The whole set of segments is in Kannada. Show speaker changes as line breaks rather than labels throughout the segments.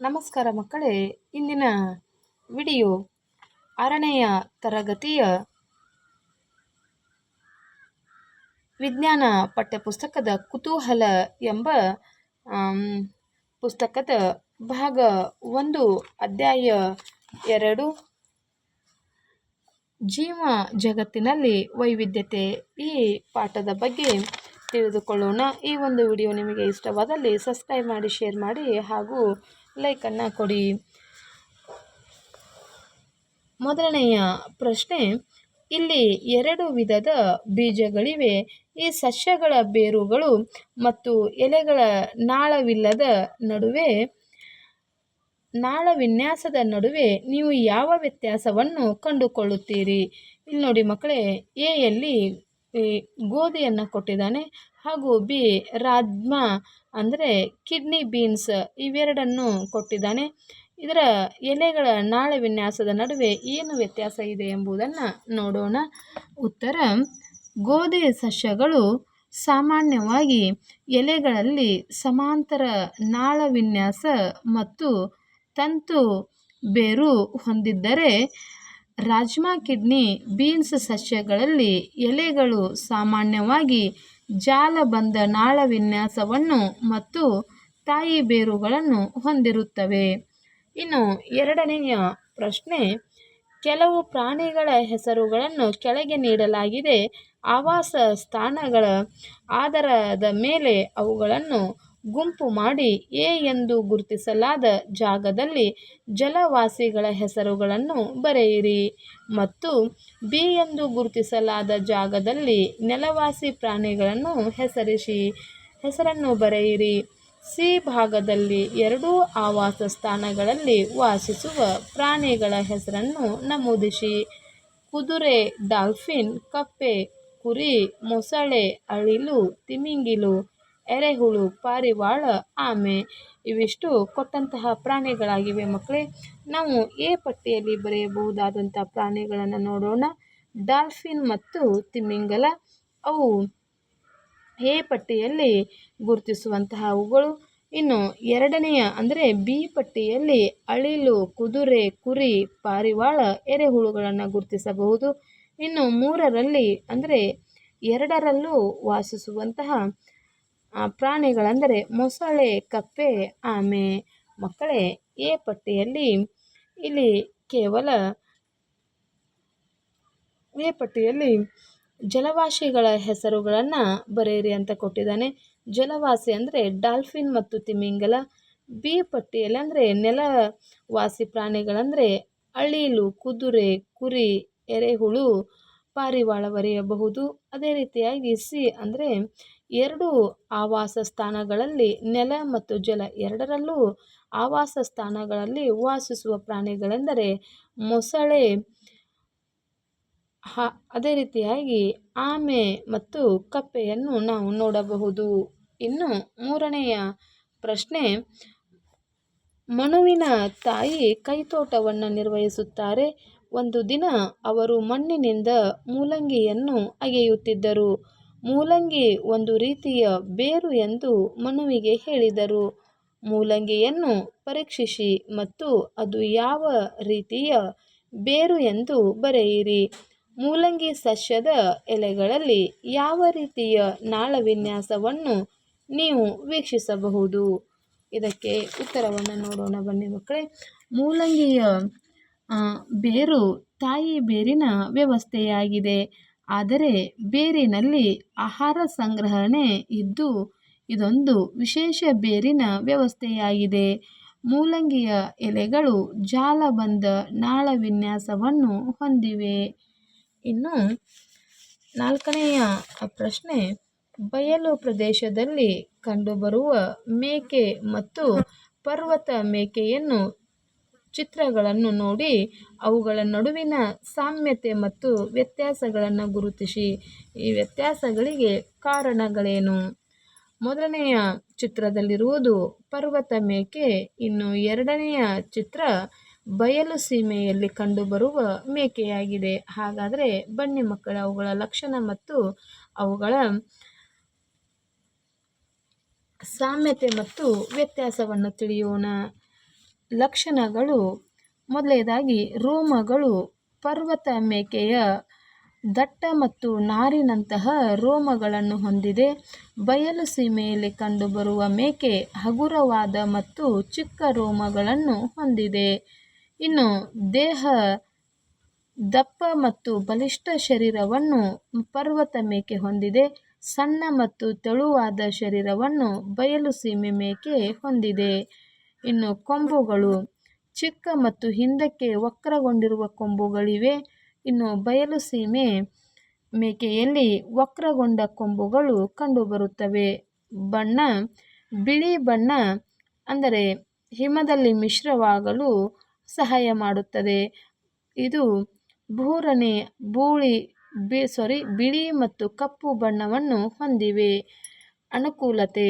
ನಮಸ್ಕಾರ ಮಕ್ಕಳೇ, ಇಂದಿನ ವಿಡಿಯೋ ಆರನೆಯ ತರಗತಿಯ ವಿಜ್ಞಾನ ಪಠ್ಯಪುಸ್ತಕದ ಕುತೂಹಲ ಎಂಬ ಪುಸ್ತಕದ ಭಾಗ ಒಂದು, ಅಧ್ಯಾಯ ಎರಡು. ಜೀವ ಜಗತ್ತಿನಲ್ಲಿ ವೈವಿಧ್ಯತೆ ಈ ಪಾಠದ ಬಗ್ಗೆ ತಿಳಿದುಕೊಳ್ಳೋಣ. ಈ ಒಂದು ವಿಡಿಯೋ ನಿಮಗೆ ಇಷ್ಟವಾದಲ್ಲಿ ಸಬ್ಸ್ಕ್ರೈಬ್ ಮಾಡಿ ಶೇರ್ ಮಾಡಿ ಹಾಗೂ ಲೈಕನ್ನು ಕೊಡಿ. ಮೊದಲನೆಯ ಪ್ರಶ್ನೆ, ಇಲ್ಲಿ ಎರಡು ವಿಧದ ಬೀಜಗಳಿವೆ. ಈ ಸಸ್ಯಗಳ ಬೇರುಗಳು ಮತ್ತು ಎಲೆಗಳ ನಾಳವಿಲ್ಲದ ನಡುವೆ ನಾಳ ವಿನ್ಯಾಸದ ನಡುವೆ ನೀವು ಯಾವ ವ್ಯತ್ಯಾಸವನ್ನು ಕಂಡುಕೊಳ್ಳುತ್ತೀರಿ? ಇಲ್ಲಿ ನೋಡಿ ಮಕ್ಕಳೇ, ಎ ಎಲ್ಲಿ ಈ ಗೋಧಿಯನ್ನು ಕೊಟ್ಟಿದ್ದಾನೆ. ಹಾಗೂ ಬಿ, ರಾಜ್ಮಾ ಅಂದರೆ ಕಿಡ್ನಿ ಬೀನ್ಸ್ ಇವೆರಡನ್ನು ಕೊಟ್ಟಿದ್ದಾನೆ. ಇದರ ಎಲೆಗಳ ನಾಳ ವಿನ್ಯಾಸದ ನಡುವೆ ಏನು ವ್ಯತ್ಯಾಸ ಇದೆ ಎಂಬುದನ್ನು ನೋಡೋಣ. ಉತ್ತರ, ಗೋಧಿ ಸಸ್ಯಗಳು ಸಾಮಾನ್ಯವಾಗಿ ಎಲೆಗಳಲ್ಲಿ ಸಮಾಂತರ ನಾಳ ವಿನ್ಯಾಸ ಮತ್ತು ತಂತು ಬೇರು ಹೊಂದಿದ್ದರೆ ರಾಜ್ಮಾ ಕಿಡ್ನಿ ಬೀನ್ಸ್ ಸಸ್ಯಗಳಲ್ಲಿ ಎಲೆಗಳು ಸಾಮಾನ್ಯವಾಗಿ ಜಾಲಬಂಧ ನಾಳ ವಿನ್ಯಾಸವನ್ನು ಮತ್ತು ತಾಯಿ ಬೇರುಗಳನ್ನು ಹೊಂದಿರುತ್ತವೆ. ಇನ್ನು ಎರಡನೆಯ ಪ್ರಶ್ನೆ, ಕೆಲವು ಪ್ರಾಣಿಗಳ ಹೆಸರುಗಳನ್ನು ಕೆಳಗೆ ನೀಡಲಾಗಿದೆ. ಆವಾಸ ಸ್ಥಾನಗಳ ಆಧಾರದ ಮೇಲೆ ಅವುಗಳನ್ನು ಗುಂಪು ಮಾಡಿ ಎ ಎಂದು ಗುರುತಿಸಲಾದ ಜಾಗದಲ್ಲಿ ಜಲವಾಸಿಗಳ ಹೆಸರುಗಳನ್ನು ಬರೆಯಿರಿ. ಮತ್ತು ಬಿ ಎಂದು ಗುರುತಿಸಲಾದ ಜಾಗದಲ್ಲಿ ನೆಲವಾಸಿ ಪ್ರಾಣಿಗಳನ್ನು ಹೆಸರಿಸಿ, ಹೆಸರನ್ನು ಬರೆಯಿರಿ. ಸಿ ಭಾಗದಲ್ಲಿ ಎರಡೂ ಆವಾಸ ಸ್ಥಾನಗಳಲ್ಲಿ ವಾಸಿಸುವ ಪ್ರಾಣಿಗಳ ಹೆಸರನ್ನು ನಮೂದಿಸಿ. ಕುದುರೆ, ಡಾಲ್ಫಿನ್, ಕಪ್ಪೆ, ಕುರಿ, ಮೊಸಳೆ, ಅಳಿಲು, ತಿಮಿಂಗಿಲು ಎರೆಹುಳು ಪಾರಿವಾಳ, ಆಮೆ ಇವಿಷ್ಟು ಕೊಟ್ಟಂತಹ ಪ್ರಾಣಿಗಳಾಗಿವೆ ಮಕ್ಕಳೇ. ನಾವು ಎ ಪಟ್ಟಿಯಲ್ಲಿ ಬರೆಯಬಹುದಾದಂಥ ಪ್ರಾಣಿಗಳನ್ನು ನೋಡೋಣ. ಡಾಲ್ಫಿನ್ ಮತ್ತು ತಿಮಿಂಗಲ, ಅವು ಎ ಪಟ್ಟಿಯಲ್ಲಿ ಗುರುತಿಸುವಂತಹ ಅವುಗಳು. ಇನ್ನು ಎರಡನೆಯ ಅಂದರೆ ಬಿ ಪಟ್ಟಿಯಲ್ಲಿ ಅಳಿಲು, ಕುದುರೆ, ಕುರಿ, ಪಾರಿವಾಳ, ಎರೆಹುಳುಗಳನ್ನು ಗುರುತಿಸಬಹುದು. ಇನ್ನು ಮೂರರಲ್ಲಿ ಅಂದರೆ ಎರಡರಲ್ಲೂ ವಾಸಿಸುವಂತಹ ಪ್ರಾಣಿಗಳೆಂದರೆ ಮೊಸಳೆ, ಕಪ್ಪೆ, ಆಮೆ, ಮಕ್ಕಳೇ ಎ ಪಟ್ಟಿಯಲ್ಲಿ ಇಲ್ಲಿ ಕೇವಲ ಎ ಪಟ್ಟಿಯಲ್ಲಿ ಜಲವಾಸಿಗಳ ಹೆಸರುಗಳನ್ನು ಬರೆಯಿರಿ ಅಂತ ಕೊಟ್ಟಿದ್ದಾನೆ. ಜಲವಾಸಿ ಅಂದರೆ ಡಾಲ್ಫಿನ್ ಮತ್ತು ತಿಮಿಂಗಲ. ಬಿ ಪಟ್ಟಿಯಲ್ಲಿ ಅಂದರೆ ನೆಲವಾಸಿ ಪ್ರಾಣಿಗಳಂದರೆ ಅಳಿಲು, ಕುದುರೆ, ಕುರಿ, ಎರೆಹುಳು, ಪಾರಿವಾಳ ಬರೆಯಬಹುದು. ಅದೇ ರೀತಿಯಾಗಿ ಸಿ ಅಂದರೆ ಎರಡು ಆವಾಸ ಸ್ಥಾನಗಳಲ್ಲಿ ನೆಲ ಮತ್ತು ಜಲ ಎರಡರಲ್ಲೂ ಆವಾಸ ಸ್ಥಾನಗಳಲ್ಲಿ ವಾಸಿಸುವ ಪ್ರಾಣಿಗಳೆಂದರೆ ಮೊಸಳೆ, ಹ, ಅದೇ ರೀತಿಯಾಗಿ ಆಮೆ ಮತ್ತು ಕಪ್ಪೆಯನ್ನು ನಾವು ನೋಡಬಹುದು. ಇನ್ನು ಮೂರನೆಯ ಪ್ರಶ್ನೆ, ಮನುವಿನ ತಾಯಿ ಕೈತೋಟವನ್ನು ನಿರ್ವಹಿಸುತ್ತಾರೆ. ಒಂದು ದಿನ ಅವರು ಮಣ್ಣಿನಿಂದ ಮೂಲಂಗಿಯನ್ನು ಅಗೆಯುತ್ತಿದ್ದರು. ಮೂಲಂಗಿ ಒಂದು ರೀತಿಯ ಬೇರು ಎಂದು ಮನುವಿಗೆ ಹೇಳಿದರು. ಮೂಲಂಗಿಯನ್ನು ಪರೀಕ್ಷಿಸಿ ಮತ್ತು ಅದು ಯಾವ ರೀತಿಯ ಬೇರು ಎಂದು ಬರೆಯಿರಿ. ಮೂಲಂಗಿ ಸಸ್ಯದ ಎಲೆಗಳಲ್ಲಿ ಯಾವ ರೀತಿಯ ನಾಳ ವಿನ್ಯಾಸವನ್ನು ನೀವು ವೀಕ್ಷಿಸಬಹುದು? ಇದಕ್ಕೆ ಉತ್ತರವನ್ನು ನೋಡೋಣ. ಬನ್ನಿ ಮಕ್ಕಳೇ, ಮೂಲಂಗಿಯ ಬೇರು ತಾಯಿ ಬೇರಿನ ವ್ಯವಸ್ಥೆಯಾಗಿದೆ. ಆದರೆ ಬೇರಿನಲ್ಲಿ ಆಹಾರ ಸಂಗ್ರಹಣೆ ಇದ್ದು ಇದೊಂದು ವಿಶೇಷ ಬೇರಿನ ವ್ಯವಸ್ಥೆಯಾಗಿದೆ. ಮೂಲಂಗಿಯ ಎಲೆಗಳು ಜಾಲಬಂಧ ನಾಳ ವಿನ್ಯಾಸವನ್ನು ಹೊಂದಿವೆ. ಇನ್ನು ನಾಲ್ಕನೆಯ ಪ್ರಶ್ನೆ, ಬಯಲು ಪ್ರದೇಶದಲ್ಲಿ ಕಂಡುಬರುವ ಮೇಕೆ ಮತ್ತು ಪರ್ವತ ಮೇಕೆಯನ್ನು ಚಿತ್ರಗಳನ್ನು ನೋಡಿ ಅವುಗಳ ನಡುವಿನ ಸಾಮ್ಯತೆ ಮತ್ತು ವ್ಯತ್ಯಾಸಗಳನ್ನು ಗುರುತಿಸಿ. ಈ ವ್ಯತ್ಯಾಸಗಳಿಗೆ ಕಾರಣಗಳೇನು? ಮೊದಲನೆಯ ಚಿತ್ರದಲ್ಲಿರುವುದು ಪರ್ವತ ಮೇಕೆ, ಇನ್ನು ಎರಡನೆಯ ಚಿತ್ರ ಬಯಲು ಸೀಮೆಯಲ್ಲಿ ಕಂಡುಬರುವ ಮೇಕೆಯಾಗಿದೆ. ಹಾಗಾದರೆ ಬನ್ನಿ ಮಕ್ಕಳ, ಅವುಗಳ ಲಕ್ಷಣ ಮತ್ತು ಅವುಗಳ ಸಾಮ್ಯತೆ ಮತ್ತು ವ್ಯತ್ಯಾಸವನ್ನು ತಿಳಿಯೋಣ. ಲಕ್ಷಣಗಳು. ಮೊದಲನೇದಾಗಿ, ರೋಮಗಳು ಪರ್ವತ ಮೇಕೆಯ ದಟ್ಟ ಮತ್ತು ನಾರಿನಂತಹ ರೋಮಗಳನ್ನು ಹೊಂದಿದೆ. ಬಯಲು ಸೀಮೆಯಲ್ಲಿ ಕಂಡುಬರುವ ಮೇಕೆ ಹಗುರವಾದ ಮತ್ತು ಚಿಕ್ಕ ರೋಮಗಳನ್ನು ಹೊಂದಿದೆ. ಇನ್ನು, ದೇಹ ದಪ್ಪ ಮತ್ತು ಬಲಿಷ್ಠ ಶರೀರವನ್ನು ಪರ್ವತ ಮೇಕೆ ಹೊಂದಿದೆ. ಸಣ್ಣ ಮತ್ತು ತೆಳುವಾದ ಶರೀರವನ್ನು ಬಯಲು ಸೀಮೆ ಮೇಕೆ ಹೊಂದಿದೆ. ಇನ್ನು ಕೊಂಬುಗಳು ಚಿಕ್ಕ ಮತ್ತು ಹಿಂದಕ್ಕೆ ವಕ್ರಗೊಂಡಿರುವ ಕೊಂಬುಗಳಿವೆ. ಇನ್ನು ಬಯಲು ಸೀಮೆ ಮೇಕೆಯಲ್ಲಿ ವಕ್ರಗೊಂಡ ಕೊಂಬುಗಳು ಕಂಡುಬರುತ್ತವೆ. ಬಣ್ಣ, ಬಿಳಿ ಬಣ್ಣ ಅಂದರೆ ಹಿಮದಲ್ಲಿ ಮಿಶ್ರವಾಗಲು ಸಹಾಯ ಮಾಡುತ್ತದೆ. ಇದು ಭೂರನೆ ಬೂಳಿ, ಬಿ ಸಾರಿ ಬಿಳಿ ಮತ್ತು ಕಪ್ಪು ಬಣ್ಣವನ್ನು ಹೊಂದಿವೆ. ಅನುಕೂಲತೆ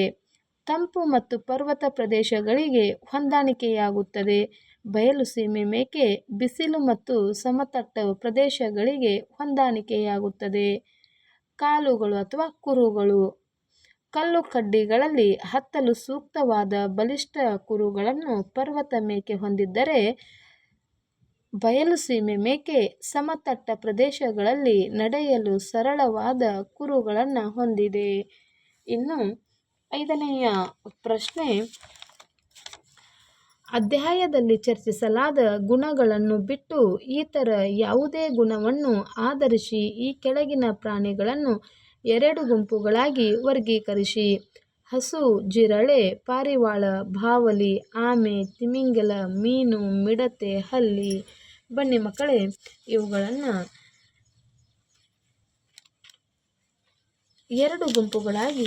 ತಂಪು ಮತ್ತು ಪರ್ವತ ಪ್ರದೇಶಗಳಿಗೆ ಹೊಂದಾಣಿಕೆಯಾಗುತ್ತದೆ. ಬಯಲು ಸೀಮೆ ಮೇಕೆ, ಬಿಸಿಲು ಮತ್ತು ಸಮತಟ್ಟ ಪ್ರದೇಶಗಳಿಗೆ ಹೊಂದಾಣಿಕೆಯಾಗುತ್ತದೆ. ಕಾಲುಗಳು ಅಥವಾ ಕುರುಗಳು. ಕಲ್ಲು ಕಡ್ಡಿಗಳಲ್ಲಿ ಹತ್ತಲು ಸೂಕ್ತವಾದ ಬಲಿಷ್ಠ ಕುರುಗಳನ್ನು ಪರ್ವತ ಮೇಕೆ ಹೊಂದಿದ್ದರೆ, ಬಯಲು ಸೀಮೆ ಮೇಕೆ ಸಮತಟ್ಟ ಪ್ರದೇಶಗಳಲ್ಲಿ ನಡೆಯಲು ಸರಳವಾದ ಕುರುಗಳನ್ನು ಹೊಂದಿದೆ. ಇನ್ನು ಐದನೆಯ ಪ್ರಶ್ನೆ, ಅಧ್ಯಾಯದಲ್ಲಿ ಚರ್ಚಿಸಲಾದ ಗುಣಗಳನ್ನು ಬಿಟ್ಟು ಇತರ ಯಾವುದೇ ಗುಣವನ್ನು ಆಧರಿಸಿ ಈ ಕೆಳಗಿನ ಪ್ರಾಣಿಗಳನ್ನು ಎರಡು ಗುಂಪುಗಳಾಗಿ ವರ್ಗೀಕರಿಸಿ. ಹಸು, ಜಿರಳೆ, ಪಾರಿವಾಳ, ಬಾವಲಿ, ಆಮೆ, ತಿಮಿಂಗಲ, ಮೀನು, ಮಿಡತೆ, ಹಲ್ಲಿ. ಬನ್ನಿ ಮಕ್ಕಳೇ, ಇವುಗಳನ್ನು ಎರಡು ಗುಂಪುಗಳಾಗಿ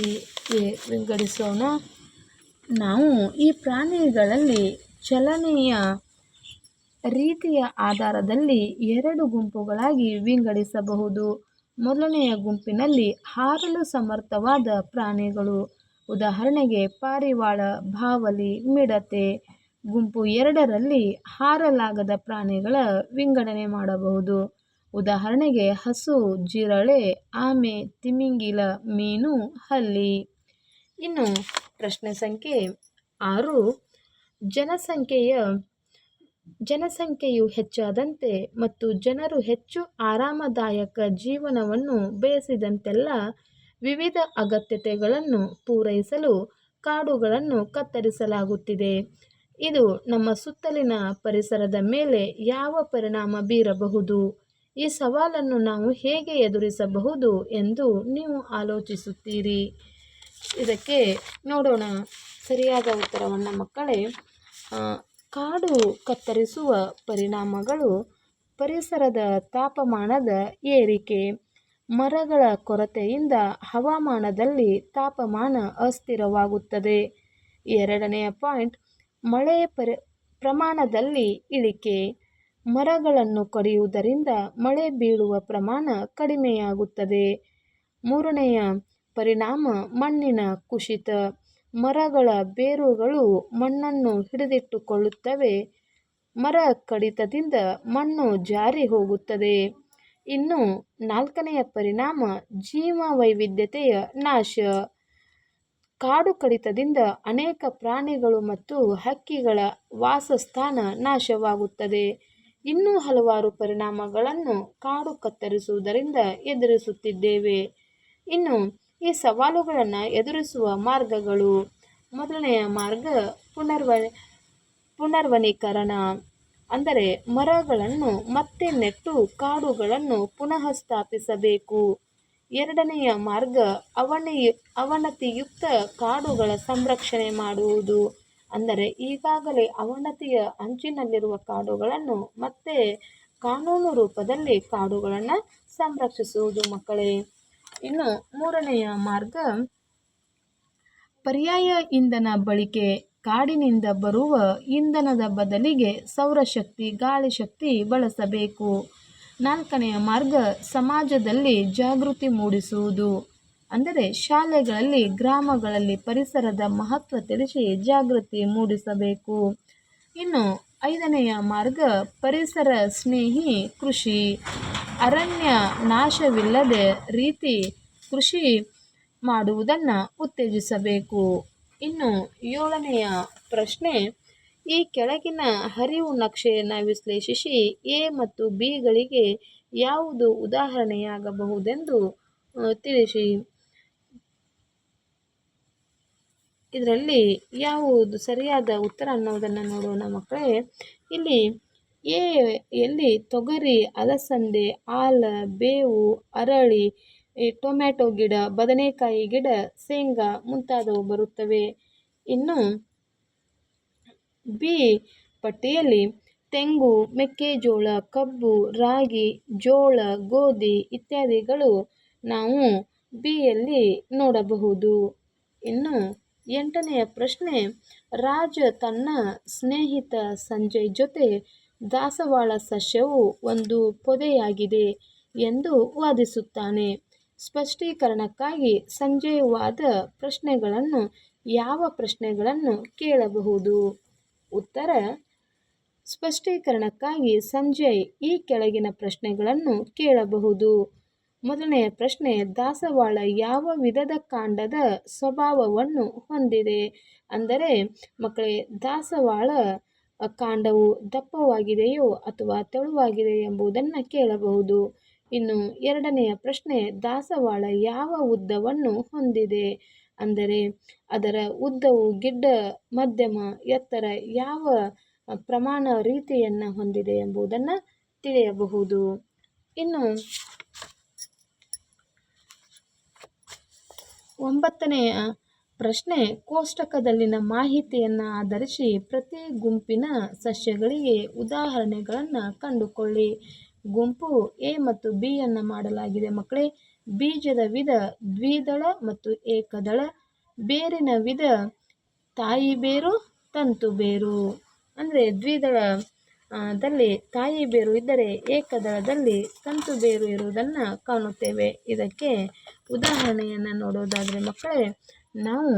ವಿಂಗಡಿಸೋಣ. ನಾವು ಈ ಪ್ರಾಣಿಗಳಲ್ಲಿ ಚಲನೆಯ ರೀತಿಯ ಆಧಾರದಲ್ಲಿ ಎರಡು ಗುಂಪುಗಳಾಗಿ ವಿಂಗಡಿಸಬಹುದು. ಮೊದಲನೆಯ ಗುಂಪಿನಲ್ಲಿ ಹಾರಲು ಸಮರ್ಥವಾದ ಪ್ರಾಣಿಗಳು. ಉದಾಹರಣೆಗೆ ಪಾರಿವಾಳ, ಬಾವಲಿ, ಮಿಡತೆ. ಗುಂಪು ಎರಡರಲ್ಲಿ ಹಾರಲಾಗದ ಪ್ರಾಣಿಗಳ ವಿಂಗಡಣೆ ಮಾಡಬಹುದು. ಉದಾಹರಣೆಗೆ ಹಸು, ಜಿರಳೆ, ಆಮೆ, ತಿಮಿಂಗಿಲ, ಮೀನು, ಹಲ್ಲಿ. ಇನ್ನು ಪ್ರಶ್ನೆ ಸಂಖ್ಯೆ ಆರು. ಜನಸಂಖ್ಯೆಯ, ಜನಸಂಖ್ಯೆಯು ಹೆಚ್ಚಾದಂತೆ ಮತ್ತು ಜನರು ಹೆಚ್ಚು ಆರಾಮದಾಯಕ ಜೀವನವನ್ನು ಬಯಸಿದಂತೆಲ್ಲ ವಿವಿಧ ಅಗತ್ಯತೆಗಳನ್ನು ಪೂರೈಸಲು ಕಾಡುಗಳನ್ನು ಕತ್ತರಿಸಲಾಗುತ್ತಿದೆ. ಇದು ನಮ್ಮ ಸುತ್ತಲಿನ ಪರಿಸರದ ಮೇಲೆ ಯಾವ ಪರಿಣಾಮ ಬೀರಬಹುದು? ಈ ಸವಾಲನ್ನು ನಾವು ಹೇಗೆ ಎದುರಿಸಬಹುದು ಎಂದು ನೀವು ಆಲೋಚಿಸುತ್ತೀರಿ? ಇದಕ್ಕೆ ನೋಡೋಣ. ಸರಿಯಾದ ಉತ್ತರವನ್ನು ಮಕ್ಕಳೇ ಕಾಡು ಕತ್ತರಿಸುವ ಪರಿಣಾಮಗಳು ಪರಿಸರದ ತಾಪಮಾನದ ಏರಿಕೆ, ಮರಗಳ ಕೊರತೆಯಿಂದ ಹವಾಮಾನದಲ್ಲಿ ತಾಪಮಾನ ಅಸ್ಥಿರವಾಗುತ್ತದೆ. ಎರಡನೆಯ ಪಾಯಿಂಟ್, ಮಳೆ ಪರಿ, ಪ್ರಮಾಣದಲ್ಲಿ ಇಳಿಕೆ. ಮರಗಳನ್ನು ಕೊರೆಯುವುದರಿಂದ ಮಳೆ ಬೀಳುವ ಪ್ರಮಾಣ ಕಡಿಮೆಯಾಗುತ್ತದೆ. ಮೂರನೆಯ ಪರಿಣಾಮ ಮಣ್ಣಿನ ಕುಸಿತ. ಮರಗಳ ಬೇರುಗಳು ಮಣ್ಣನ್ನು ಹಿಡಿದಿಟ್ಟುಕೊಳ್ಳುತ್ತವೆ. ಮರ ಕಡಿತದಿಂದ ಮಣ್ಣು ಜಾರಿ ಹೋಗುತ್ತದೆ. ಇನ್ನು ನಾಲ್ಕನೆಯ ಪರಿಣಾಮ ಜೀವ ವೈವಿಧ್ಯತೆಯ ನಾಶ. ಕಾಡು ಕಡಿತದಿಂದ ಅನೇಕ ಪ್ರಾಣಿಗಳು ಮತ್ತು ಹಕ್ಕಿಗಳ ವಾಸಸ್ಥಾನ ನಾಶವಾಗುತ್ತದೆ. ಇನ್ನೂ ಹಲವಾರು ಪರಿಣಾಮಗಳನ್ನು ಕಾಡು ಕತ್ತರಿಸುವುದರಿಂದ ಎದುರಿಸುತ್ತಿದ್ದೇವೆ. ಇನ್ನು ಈ ಸವಾಲುಗಳನ್ನು ಎದುರಿಸುವ ಮಾರ್ಗಗಳು ಮೊದಲನೆಯ ಮಾರ್ಗ ಪುನರ್ವ, ಪುನರ್ವನೀಕರಣ. ಅಂದರೆ ಮರಗಳನ್ನು ಮತ್ತೆ ನೆಟ್ಟು ಕಾಡುಗಳನ್ನು ಪುನಃ ಸ್ಥಾಪಿಸಬೇಕು. ಎರಡನೆಯ ಮಾರ್ಗ ಅವನಿ ಅವನತಿಯುಕ್ತ ಕಾಡುಗಳ ಸಂರಕ್ಷಣೆ ಮಾಡುವುದು. ಅಂದರೆ ಈಗಾಗಲೇ ಅವನತಿಯ ಅಂಚಿನಲ್ಲಿರುವ ಕಾಡುಗಳನ್ನು ಮತ್ತೆ ಕಾನೂನು ರೂಪದಲ್ಲಿ ಕಾಡುಗಳನ್ನು ಸಂರಕ್ಷಿಸುವುದು, ಮಕ್ಕಳೇ. ಇನ್ನು ಮೂರನೆಯ ಮಾರ್ಗ, ಪರ್ಯಾಯ ಇಂಧನ ಬಳಕೆ. ಕಾಡಿನಿಂದ ಬರುವ ಇಂಧನದ ಬದಲಿಗೆ ಸೌರಶಕ್ತಿ, ಗಾಳಿ ಶಕ್ತಿ ಬಳಸಬೇಕು. ನಾಲ್ಕನೆಯ ಮಾರ್ಗ, ಸಮಾಜದಲ್ಲಿ ಜಾಗೃತಿ ಮೂಡಿಸುವುದು. ಅಂದರೆ ಶಾಲೆಗಳಲ್ಲಿ, ಗ್ರಾಮಗಳಲ್ಲಿ ಪರಿಸರದ ಮಹತ್ವ ತಿಳಿಸಿ ಜಾಗೃತಿ ಮೂಡಿಸಬೇಕು. ಇನ್ನು ಐದನೆಯ ಮಾರ್ಗ, ಪರಿಸರ ಸ್ನೇಹಿ ಕೃಷಿ. ಅರಣ್ಯ ನಾಶವಿಲ್ಲದೆ ರೀತಿ ಕೃಷಿ ಮಾಡುವುದನ್ನು ಉತ್ತೇಜಿಸಬೇಕು. ಇನ್ನು ಏಳನೆಯ ಪ್ರಶ್ನೆ, ಈ ಕೆಳಗಿನ ಹರಿವು ನಕ್ಷೆಯನ್ನು ವಿಶ್ಲೇಷಿಸಿ ಎ ಮತ್ತು ಬಿಗಳಿಗೆ ಯಾವುದು ಉದಾಹರಣೆಯಾಗಬಹುದೆಂದು ತಿಳಿಸಿ. ಇದರಲ್ಲಿ ಯಾವುದು ಸರಿಯಾದ ಉತ್ತರ ಅನ್ನೋದನ್ನು ನೋಡೋಣ ಮಕ್ಕಳೇ. ಇಲ್ಲಿ ಎ, ಎಲ್ಲಿ ತೊಗರಿ, ಅಲಸಂದೆ ಆಲ ಬೇವು, ಅರಳಿ ಟೊಮ್ಯಾಟೊ ಗಿಡ, ಬದನೆಕಾಯಿ ಗಿಡ, ಶೇಂಗಾ ಮುಂತಾದವು ಬರುತ್ತವೆ. ಇನ್ನು ಬಿ, ಪಟ್ಟಿಯಲ್ಲಿ ತೆಂಗು, ಮೆಕ್ಕೆಜೋಳ, ಕಬ್ಬು, ರಾಗಿ, ಜೋಳ, ಗೋಧಿ ಇತ್ಯಾದಿಗಳು ನಾವು ಬಿಯಲ್ಲಿ ನೋಡಬಹುದು. ಇನ್ನು ಎಂಟನೆಯ ಪ್ರಶ್ನೆ, ರಾಜ ತನ್ನ ಸ್ನೇಹಿತ ಸಂಜಯ್ ಜೊತೆ ದಾಸವಾಳ ಸಸ್ಯವು ಒಂದು ಪೊದೆಯಾಗಿದೆ ಎಂದು ವಾದಿಸುತ್ತಾನೆ. ಸ್ಪಷ್ಟೀಕರಣಕ್ಕಾಗಿ ಸಂಜಯ್ ವಾದ ಪ್ರಶ್ನೆಗಳನ್ನು, ಯಾವ ಪ್ರಶ್ನೆಗಳನ್ನು ಕೇಳಬಹುದು? ಉತ್ತರ, ಸ್ಪಷ್ಟೀಕರಣಕ್ಕಾಗಿ ಸಂಜಯ್ ಈ ಕೆಳಗಿನ ಪ್ರಶ್ನೆಗಳನ್ನು ಕೇಳಬಹುದು. ಮೊದಲನೆಯ ಪ್ರಶ್ನೆ, ದಾಸವಾಳ ಯಾವ ವಿಧದ ಕಾಂಡದ ಸ್ವಭಾವವನ್ನು ಹೊಂದಿದೆ? ಅಂದರೆ, ಮಕ್ಕಳೇ, ದಾಸವಾಳ ಕಾಂಡವು ದಪ್ಪವಾಗಿದೆಯೋ ಅಥವಾ ತೆಳುವಾಗಿದೆ ಎಂಬುದನ್ನು ಕೇಳಬಹುದು. ಇನ್ನು ಎರಡನೆಯ ಪ್ರಶ್ನೆ, ದಾಸವಾಳ ಯಾವ ಉದ್ದವನ್ನು ಹೊಂದಿದೆ? ಅಂದರೆ, ಅದರ ಉದ್ದವು ಗಿಡ್ಡ, ಮಧ್ಯಮ, ಎತ್ತರ ಯಾವ ಪ್ರಮಾಣ ರೀತಿಯನ್ನು ಹೊಂದಿದೆ ಎಂಬುದನ್ನು ತಿಳಿಯಬಹುದು. ಇನ್ನು ಒಂಬತ್ತನೆಯ ಪ್ರಶ್ನೆ, ಕೋಷ್ಟಕದಲ್ಲಿನ ಮಾಹಿತಿಯನ್ನು ಆಧರಿಸಿ ಪ್ರತಿ ಗುಂಪಿನ ಸಸ್ಯಗಳಿಗೆ ಉದಾಹರಣೆಗಳನ್ನು ಕಂಡುಕೊಳ್ಳಿ. ಗುಂಪು ಎ ಮತ್ತು ಬಿ ಅನ್ನು ಮಾಡಲಾಗಿದೆ ಮಕ್ಕಳೇ. ಬೀಜದ ವಿಧ ದ್ವಿದಳ ಮತ್ತು ಏಕದಳ. ಬೇರಿನ ವಿಧ ತಾಯಿ ಬೇರು ತಂತು ಬೇರು ಅಂದರೆ ದ್ವಿದಳ ದಲ್ಲಿ ತಾಯಿ ಬೇರು ಇದ್ದರೆ ಏಕದಳದಲ್ಲಿ ತಂತು ಬೇರು ಇರುವುದನ್ನು ಕಾಣುತ್ತೇವೆ. ಇದಕ್ಕೆ ಉದಾಹರಣೆಯನ್ನು ನೋಡೋದಾದರೆ ಮಕ್ಕಳೇ, ನಾವು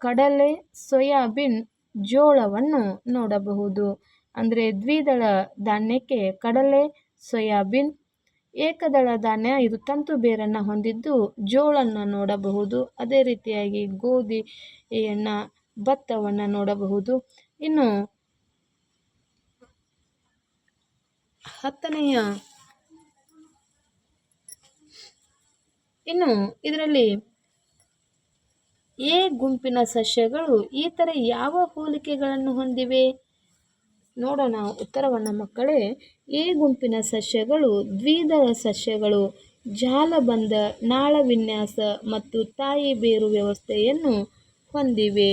ಕಡಲೆ, ಸೋಯಾಬೀನ್ ಜೋಳವನ್ನು ನೋಡಬಹುದು. ಅಂದರೆ ದ್ವಿದಳ ಧಾನ್ಯಕ್ಕೆ ಕಡಲೆ, ಸೋಯಾಬೀನ್, ಏಕದಳ ಧಾನ್ಯ ಇದು ತಂತು ಬೇರನ್ನು ಹೊಂದಿದ್ದು ಜೋಳನ್ನು ನೋಡಬಹುದು. ಅದೇ ರೀತಿಯಾಗಿ ಗೋಧಿಯನ್ನು ಭತ್ತವನ್ನು ನೋಡಬಹುದು. ಇನ್ನು ಹತ್ತನೆಯ ಇನ್ನು ಇದರಲ್ಲಿ ಎ ಗುಂಪಿನ ಸಸ್ಯಗಳು ಈ ಥರ ಯಾವ ಹೋಲಿಕೆಗಳನ್ನು ಹೊಂದಿವೆ? ನೋಡೋಣ ಉತ್ತರವನ್ನು ಮಕ್ಕಳೇ. ಎ ಗುಂಪಿನ ಸಸ್ಯಗಳು ದ್ವಿದಳ ಸಸ್ಯಗಳು. ಜಾಲಬಂಧ ನಾಳ ವಿನ್ಯಾಸ ಮತ್ತು ತಾಯಿ ಬೇರು ವ್ಯವಸ್ಥೆಯನ್ನು ಹೊಂದಿವೆ.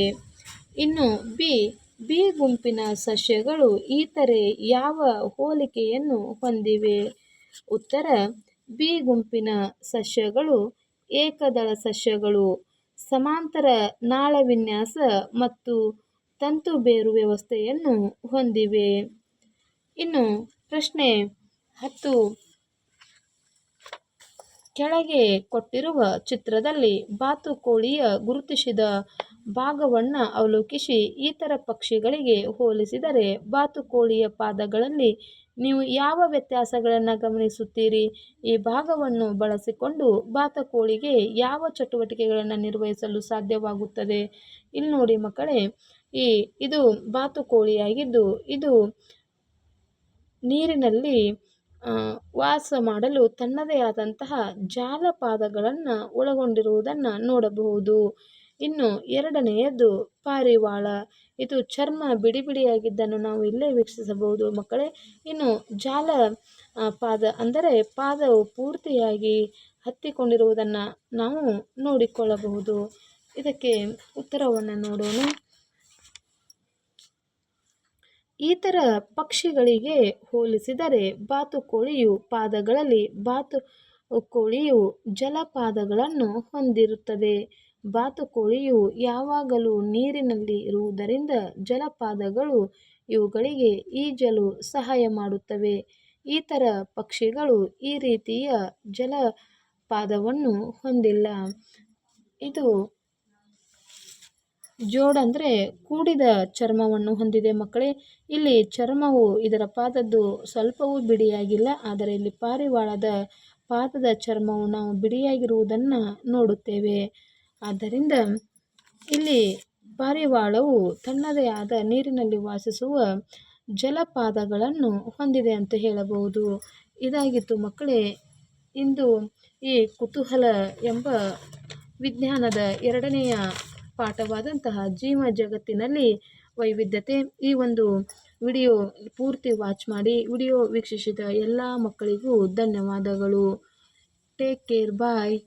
ಇನ್ನು ಬಿ ಬಿ ಗುಂಪಿನ ಸಸ್ಯಗಳು ಇತರೆ ಯಾವ ಹೋಲಿಕೆಯನ್ನು ಹೊಂದಿವೆ? ಉತ್ತರ ಬಿ ಗುಂಪಿನ ಸಸ್ಯಗಳು ಏಕದಳ ಸಸ್ಯಗಳು, ಸಮಾಂತರ ನಾಳ ವಿನ್ಯಾಸ ಮತ್ತು ತಂತು ಬೇರು ವ್ಯವಸ್ಥೆಯನ್ನು ಹೊಂದಿವೆ. ಇನ್ನು ಪ್ರಶ್ನೆ ಹತ್ತು. ಕೆಳಗೆ ಕೊಟ್ಟಿರುವ ಚಿತ್ರದಲ್ಲಿ ಬಾತುಕೋಳಿಯ ಗುರುತಿಸಿದ ಭಾಗವನ್ನು ಅವಲೋಕಿಸಿ ಇತರ ಪಕ್ಷಿಗಳಿಗೆ ಹೋಲಿಸಿದರೆ ಬಾತುಕೋಳಿಯ ಪಾದಗಳಲ್ಲಿ ನೀವು ಯಾವ ವ್ಯತ್ಯಾಸಗಳನ್ನು ಗಮನಿಸುತ್ತೀರಿ? ಈ ಭಾಗವನ್ನು ಬಳಸಿಕೊಂಡು ಬಾತುಕೋಳಿಗೆ ಯಾವ ಚಟುವಟಿಕೆಗಳನ್ನು ನಿರ್ವಹಿಸಲು ಸಾಧ್ಯವಾಗುತ್ತದೆ? ಇಲ್ಲಿ ನೋಡಿ ಮಕ್ಕಳೇ, ಈ, ಇದು ಬಾತುಕೋಳಿಯಾಗಿದ್ದು, ಇದು ನೀರಿನಲ್ಲಿ ವಾಸ ಮಾಡಲು ತನ್ನದೇ ಆದಂತಹ ಜಾಲಪಾದಗಳನ್ನು ಒಳಗೊಂಡಿರುವುದನ್ನು ನೋಡಬಹುದು. ಇನ್ನು ಎರಡನೆಯದು ಪಾರಿವಾಳ. ಇದು ಚರ್ಮ ಬಿಡಿ ಬಿಡಿಯಾಗಿದ್ದನ್ನು ನಾವು ಇಲ್ಲೇ ವೀಕ್ಷಿಸಬಹುದು ಮಕ್ಕಳೇ. ಇನ್ನು ಜಾಲ ಪಾದ ಅಂದರೆ ಪಾದವು ಪೂರ್ತಿಯಾಗಿ ಹತ್ತಿಕೊಂಡಿರುವುದನ್ನು ನಾವು ನೋಡಿಕೊಳ್ಳಬಹುದು. ಇದಕ್ಕೆ ಉತ್ತರವನ್ನು ನೋಡೋಣ. ಇತರ ಪಕ್ಷಿಗಳಿಗೆ ಹೋಲಿಸಿದರೆ ಬಾತುಕೋಳಿಯು ಪಾದಗಳಲ್ಲಿ, ಬಾತುಕೋಳಿಯು ಜಲಪಾದಗಳನ್ನು ಹೊಂದಿರುತ್ತದೆ. ಬಾತುಕೋಳಿಯು ಯಾವಾಗಲೂ ನೀರಿನಲ್ಲಿ ಇರುವುದರಿಂದ ಜಲಪಾದಗಳು ಇವುಗಳಿಗೆ ಈಜಲು ಸಹಾಯ ಮಾಡುತ್ತವೆ. ಇತರ ಪಕ್ಷಿಗಳು ಈ ರೀತಿಯ ಜಲಪಾದವನ್ನು ಹೊಂದಿಲ್ಲ. ಇದು ಜೋಡಂದ್ರೆ ಕೂಡಿದ ಚರ್ಮವನ್ನು ಹೊಂದಿದೆ ಮಕ್ಕಳೇ. ಇಲ್ಲಿ ಚರ್ಮವು ಇದರ ಪಾದದ್ದು ಸ್ವಲ್ಪವೂ ಬಿಡಿಯಾಗಿಲ್ಲ, ಆದರೆ ಇಲ್ಲಿ ಪಾರಿವಾಳದ ಪಾದದ ಚರ್ಮವು ನಾವು ಬಿಡಿಯಾಗಿರುವುದನ್ನು ನೋಡುತ್ತೇವೆ. ಆದ್ದರಿಂದ ಇಲ್ಲಿ ಪಾರಿವಾಳವು ತನ್ನದೇ ಆದ ನೀರಿನಲ್ಲಿ ವಾಸಿಸುವ ಜಲಪಾದಗಳನ್ನು ಹೊಂದಿದೆ ಅಂತ ಹೇಳಬಹುದು. ಇದಾಗಿತ್ತು ಮಕ್ಕಳೇ, ಇಂದು ಈ ಕುತೂಹಲ ಎಂಬ ವಿಜ್ಞಾನದ ಎರಡನೆಯ ಪಾಠವಾದಂತಹ ಜೀವ ಜಗತ್ತಿನಲ್ಲಿ ವೈವಿಧ್ಯತೆ. ಈ ಒಂದು ವಿಡಿಯೋ ಪೂರ್ತಿ ವಾಚ್ ಮಾಡಿ, ವಿಡಿಯೋ ವೀಕ್ಷಿಸಿದ ಎಲ್ಲ ಮಕ್ಕಳಿಗೂ ಧನ್ಯವಾದಗಳು. Take care bye